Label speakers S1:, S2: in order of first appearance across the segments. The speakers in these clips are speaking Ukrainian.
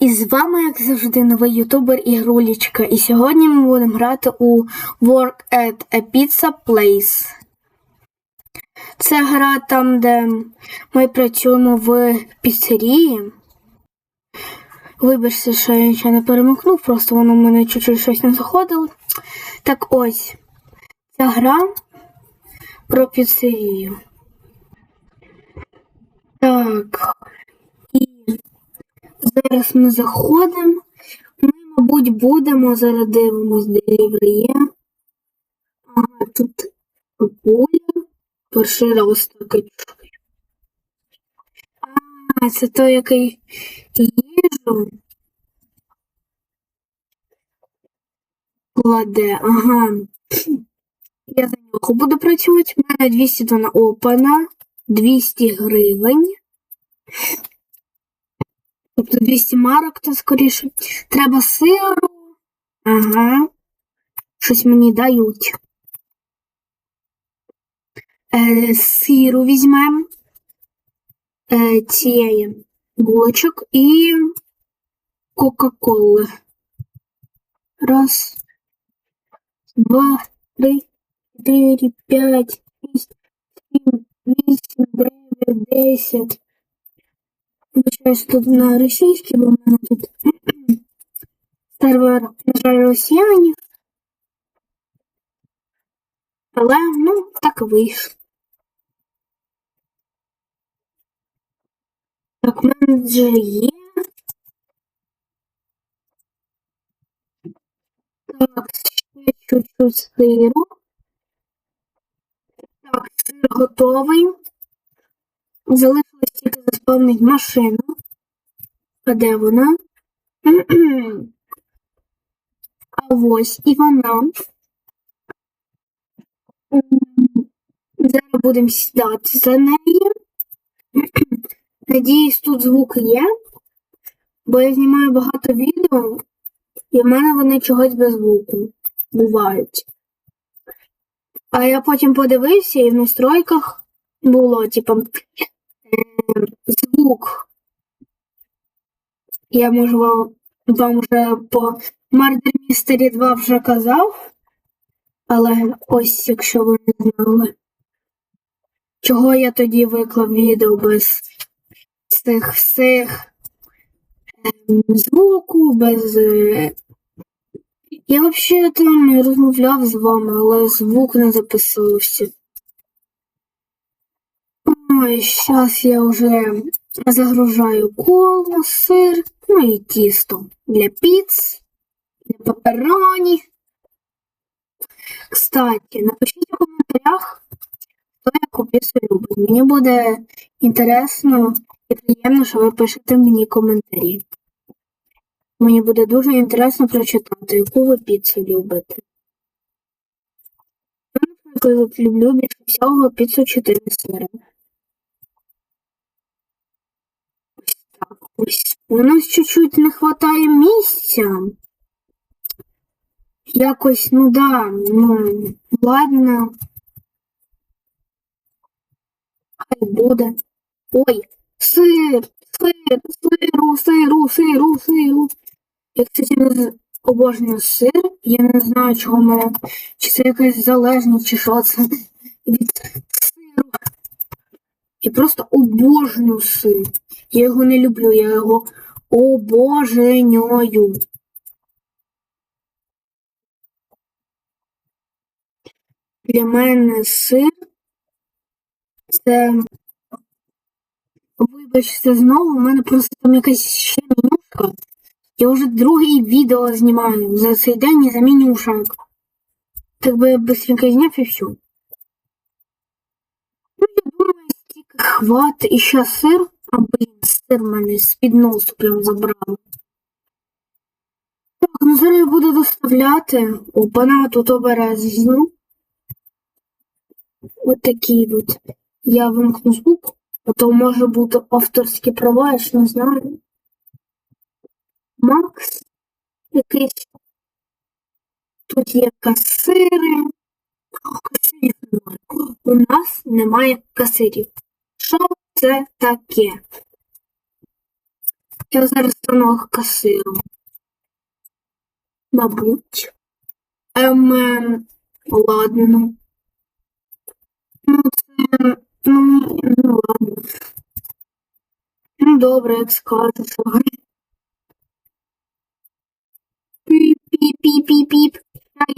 S1: І з вами, як завжди, новий ютубер Ігрулічка. І сьогодні ми будемо грати у Work at a Pizza Place. Це гра там, де ми працюємо в піцерії. Вибачте, що я нічого не перемикнув, просто воно в мене чуть-чуть щось не заходило. Так ось, ця гра про піцерію. Так. Зараз ми заходимо. Ми, мабуть, будемо зараз дивимось, де є. Ага, тут пуля. Перший раз таке чую. А, це той, який їжу кладе. Ага. Я за нього буду працювати. У мене 200 тонн опана, 200 гривень. Тобто 200 марок, то скоріше. Треба сиру. Ага. Щось мені дають. Е, сиру візьмемо. Е, цієї булочок і Кока-Коли. Раз, два, три, чотири, п'ять, шість, сім, вісім, дев'ять, десять. Вибачаюсь тут на російській, бо в мене тут сервер, на жаль, росіянів. Але, ну, так вийшло. Так, менеджер є. Так, ще чуть-чуть сиру. Так, сир готовий. Залишилось тільки заспавнити машину. А де вона? А ось і вона. Зараз будемо сідати за нею. Надіюсь, тут звук є, бо я знімаю багато відео, і в мене вони чогось без звуку бувають. А я потім подивився і в настройках було, типу, звук. Я можу вам, вам вже по Murder Mystery 2 вже казав, але ось якщо ви не знали, чого я тоді виклав відео без цих всіх ем, звуку, без. е, Я взагалі там розмовляв з вами, але звук не записувався. Ой, зараз я вже загружаю колу, сир, ну і тісто для піц, для пепероні. Кстати, напишіть у коментарях, хто яку піцу любить. Мені буде інтересно і приємно, що ви пишете мені коментарі. Мені буде дуже інтересно прочитати, яку ви піцу любите. Я, наприклад, люблю більше всього піцу 4 сири. Так, ось. У нас чуть-чуть не вистачає місця. Якось, ну да, ну, ладно. Хай буде. Ой, сир, сир, сиру, сиру, сиру, сиру. Я, кстати, не обожнюю сир. Я не знаю, чого в мене. Чи це якась залежність, чи що це від сиру. Я просто обожнюю сир. Я його не люблю, я його обожнюю. Для мене сир це. Вибачте, знову, у мене просто там якась ще менюшка. Я вже друге відео знімаю за цей день і за менюшок. Так би я быстренько зняв і все. Ну, я думаю, стільки хват і ще сир. А, блін, сир мене з-під носу прям забрав. Так, ну зараз я буду доставляти. Опана тут обережно. От такий от. Я вимкну звук, а то може бути авторські права, я ж не знаю. Макс якийсь. Тут є касири. Касирів немає. У нас немає касирів. Це таке? Я зараз стану касиром. Мабуть. Ем, ем, ладно. Ну, це, ну, ну ладно. Ну, добре, як скажеш. Піп-піп-піп-піп.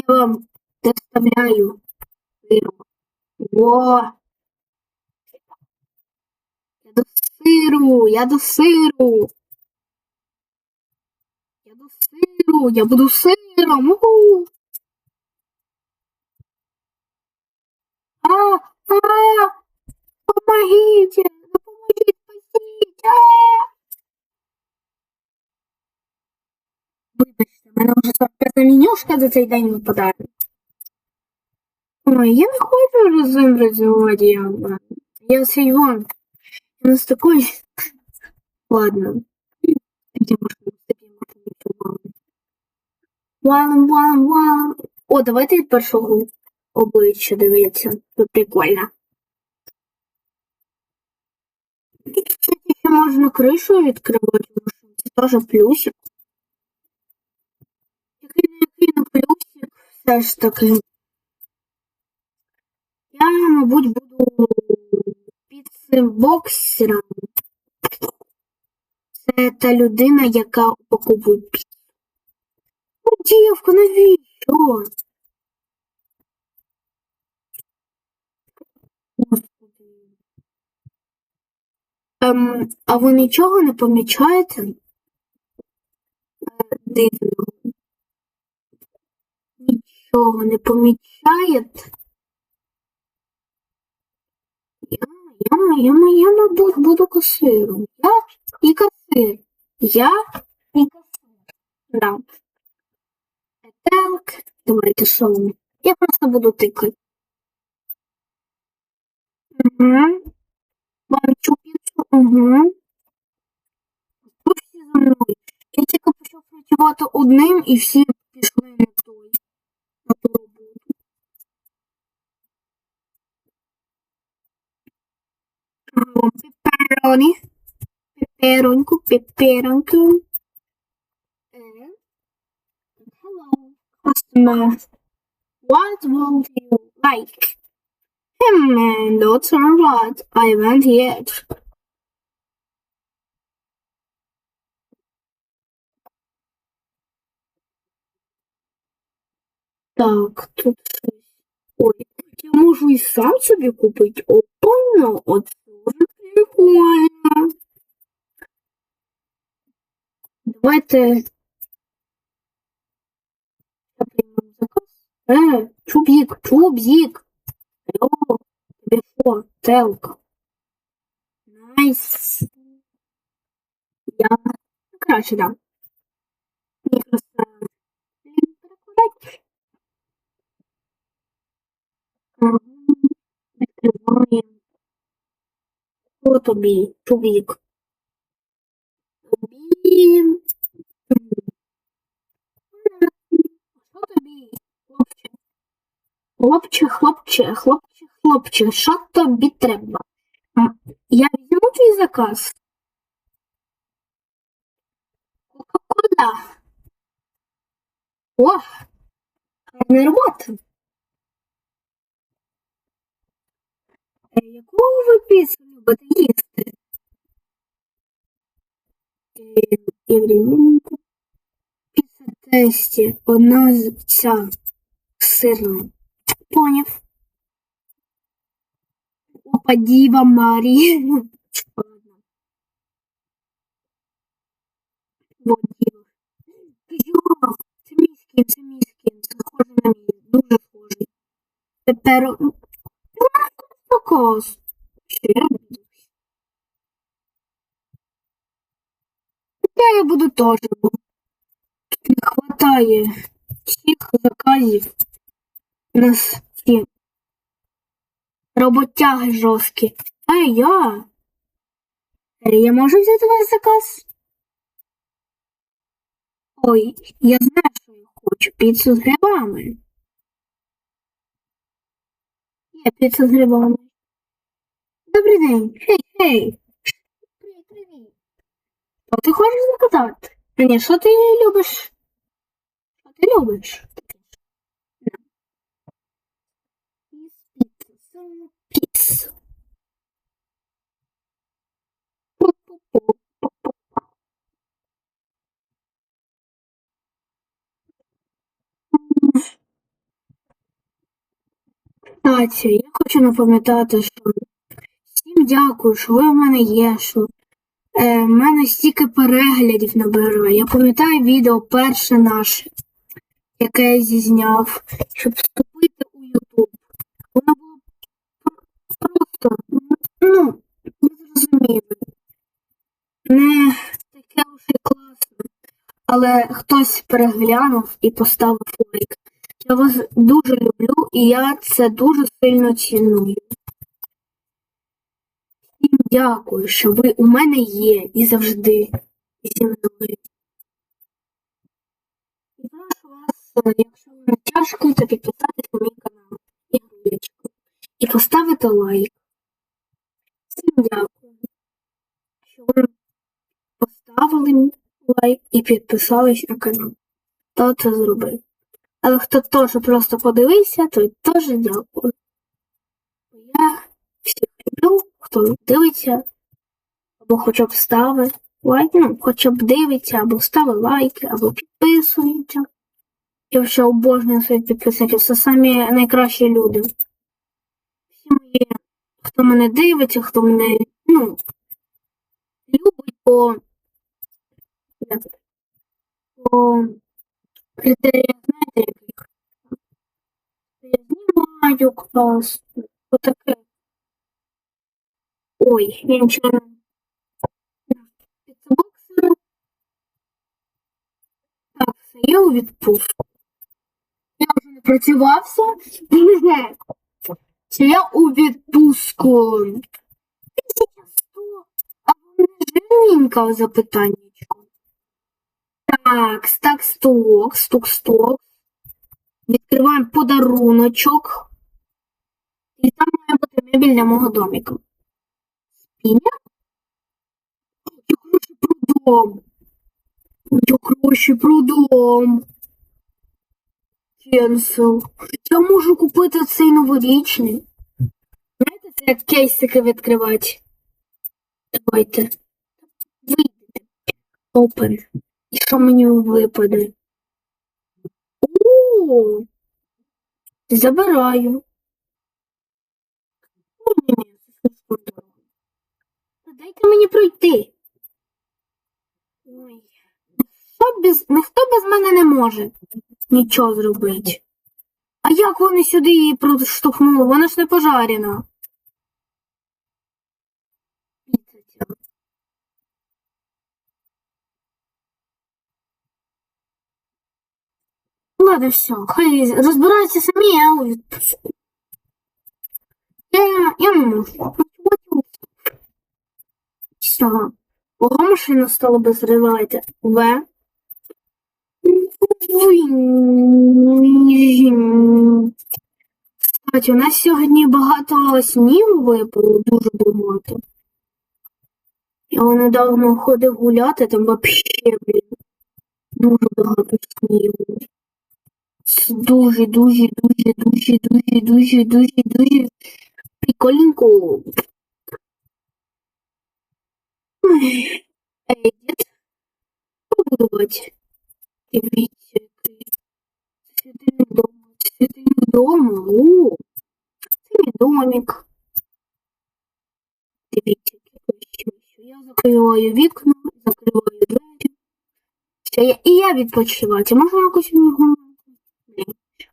S1: Я вам доставляю. Во. Я до сиру, я до сиру. Я до сиру, я буду сиром. Уху. А, а, помогите, помогите, спасите. А. Вибачте, мене вже 45 менюшка за цей день випадає. Ой, я не хочу разобрать я. Я с Иван. У нас такой... Ладно. Где можно? Валом, валом, валом. О, давайте від першого обличчя дивіться. Тут прикольно. Кстати, ще можна кришу відкривати. Це теж плюсик. Який не який не плюсик, все ж таки. Я, мабуть, буду піцебоксером. Це та людина, яка упаковує. Ну, дівка, навіщо? Ем, а ви нічого не помічаєте? Е, Дивного. Нічого не помічаєте? Я, я, я, мабуть, буду касиром. Я і касир. Я і касир. Да. Так, давайте солом. Я просто буду тикати. Угу. Бачу піцу, угу. Всі за мною? Я тільки почав працювати одним і всі пішли на той. На ту роботу. Ага, Пепероні. Пепероньку, пепероньку. Е. Hello, customer. What would you like? Hmm, and that's all right. I haven't yet. Так, тут щось. Ой, я можу і сам собі купити. Опа, оце вже прикольно. Давайте. Е, чубік, чубік. Алло, тобі що, телка? Найс. Я краще дам. Мені просто лінь перекладати. Ага, Відкриваємо. Тобі, чубік. Тобі. М. Що тобі, хлопче? Хлопче, хлопче, хлопче, хлопче, що тобі треба? Я візьму твій заказ. Кока-кола. О, гарна робота. Е, Яку ви піцу Е, Єврімінка. Піца тесті. Одна з ця сирна. Поняв. Опа, Діва Марія. Ладно. Вот Діва. Йо, це мій це мій скін. Це схоже на мій. Дуже схожий. Тепер... Ну. Ще я. Я буду теж. Тут не хватає всіх заказів. У нас роботяги жорсткі. Ей, я. Я можу взяти ваш заказ? Ой, я знаю, що я хочу. Піцу з грибами. Є піца з грибами. Добрий день. Хей, хей. Що ти хочеш запитати? Ні, що ти любиш? Що ти любиш? Кстати, я хочу напам'ятати, що всім дякую, що ви в мене є, що е, мене стільки переглядів набирає. Я пам'ятаю відео перше наше, яке я зізняв, щоб вступити у YouTube. Воно було просто, ну, ви зрозуміли. Не таке вже класне. Але хтось переглянув і поставив лайк. Я вас дуже люблю і я це дуже сильно ціную. Всім дякую, що ви у мене є і завжди зі мною. І прошу вас, е, якщо вам тяжко, то підписатися на мій канал Ігрулечко і поставити лайк. Всім дякую, що ви поставили лайк і підписались на канал. Хто це зробив? Але хто теж просто подивився, той теж дякую. Я дивиться, або хоча б ставить лайк, ну, хоча б дивиться, або ставить лайки, або підписується. Я вже обожнюю своїх підписників, це самі найкращі люди. Всі мої, хто мене дивиться, хто мене, ну, любить по, по критеріях, знаєте, яких? Я знімаю клас, отаке. Ой, я нічого не Так, все, я у відпустку. Я вже не працювався. Це я у відпустку. 1100. А вони жирненько запитаннячко. Так, стак сток, стук сток. Відкриваємо подаруночок. І там має бути мебіль для мого домика. Я гроші продам. Я гроші продам. Кенсел. Я можу купити цей новорічний. Знаєте, це як кейсики відкривати. Давайте. Вийдете. Open. І що мені випаде? О! Забираю. Ну, ні, це слишком дорого. Та Дайте мені пройти. Ой. Що без... Ніхто без мене не може нічого зробити. А як вони сюди її проштовхнули? Вона ж не пожарена. Ладно, все, хай розбираються самі, а. Я, я не можу. Все. Ого, машина стала без ривайте. В. Кстати, у нас сьогодні багато снігу випало, дуже багато. Я недавно ходив гуляти, там вообще, блін, дуже багато снігу. Це Дуже, дуже, дуже, дуже, дуже, дуже, дуже, дуже прикольненько. Дід, побудувати. Дивіться, який. Святильник дома. Святильник дома. О, це мій домик. Дивіться. Я закриваю вікна, закриваю двері. Все, я, і я відпочивати. Можна якось.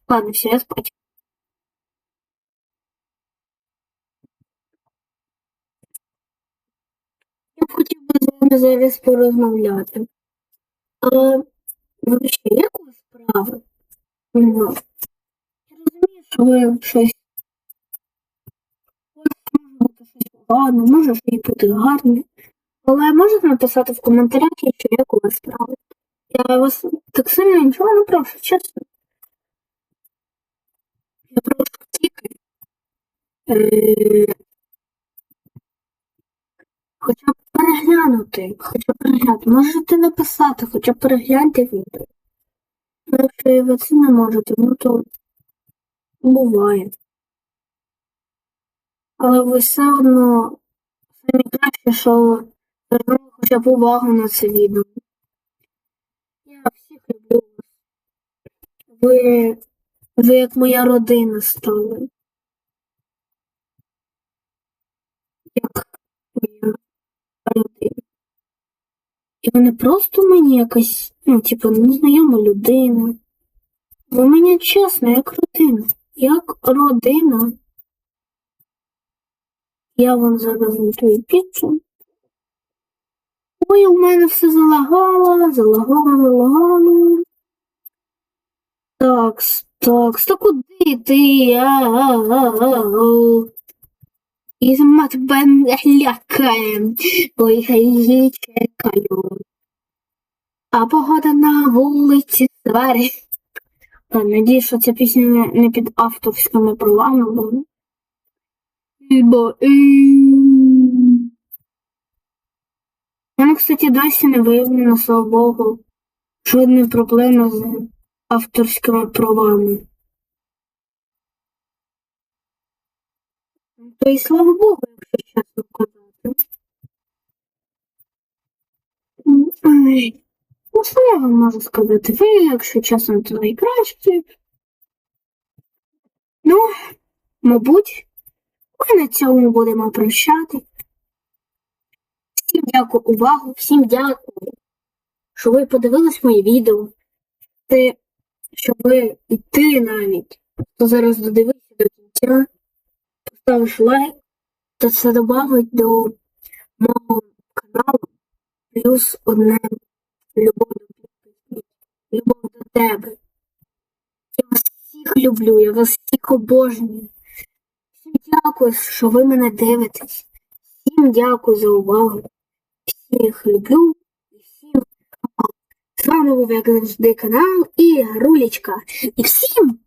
S1: Ладно, все, я спать. Я б хотів би з вами зараз порозмовляти. А взагалі, як у вас справи? Ну, Я розумію, що ви щось. Може бути щось погано, може щось бути гарне. Але можете написати в коментарях, що як у вас справи. Я вас так сильно нічого не прошу, чесно. Я прошу тільки. Е, хоча б переглянути, хоча переглянути. Можете написати, хоча перегляньте відео. Ну, Якщо і ви це не можете, ну то буває. Але ви все одно самі краще, що звернули хоча б увагу на це відео. Я всіх люблю. Ви, ви як моя родина стали. Як родина. І ви не просто мені якась, ну, типу, незнайома людина. Ви мені чесно, як родина. Як родина. Я вам зараз готую піцу. Ой, у мене все залагало, залагало, залагало. Такс, такс, та куди ти? А-а-а-а. І сама тебе не лякає. Ой, хай чекаю. А погода на вулиці Сварі. Надіюсь, що ця пісня не, під авторськими правами, бо. Бо. Мене, кстати, досі не виявлено, слава Богу, жодної проблеми з авторськими правами. То і слава Богу, якщо чесно казати. Ну, я вам можу сказати? Ви, якщо чесно, то найкраще. Ну, мабуть, ми на цьому будемо прощати. Всім дякую увагу, всім дякую, що ви подивились моє відео. Те, що ви і ти навіть, хто зараз додивився до кінця, поставиш лайк, то це додавить до мого каналу плюс одне любов до любов до тебе. Я вас всіх люблю, я вас всіх обожнюю. Всім дякую, що ви мене дивитесь. Всім дякую за увагу. Всіх люблю і всім. З вами був як завжди канал і Рулічка. І всім!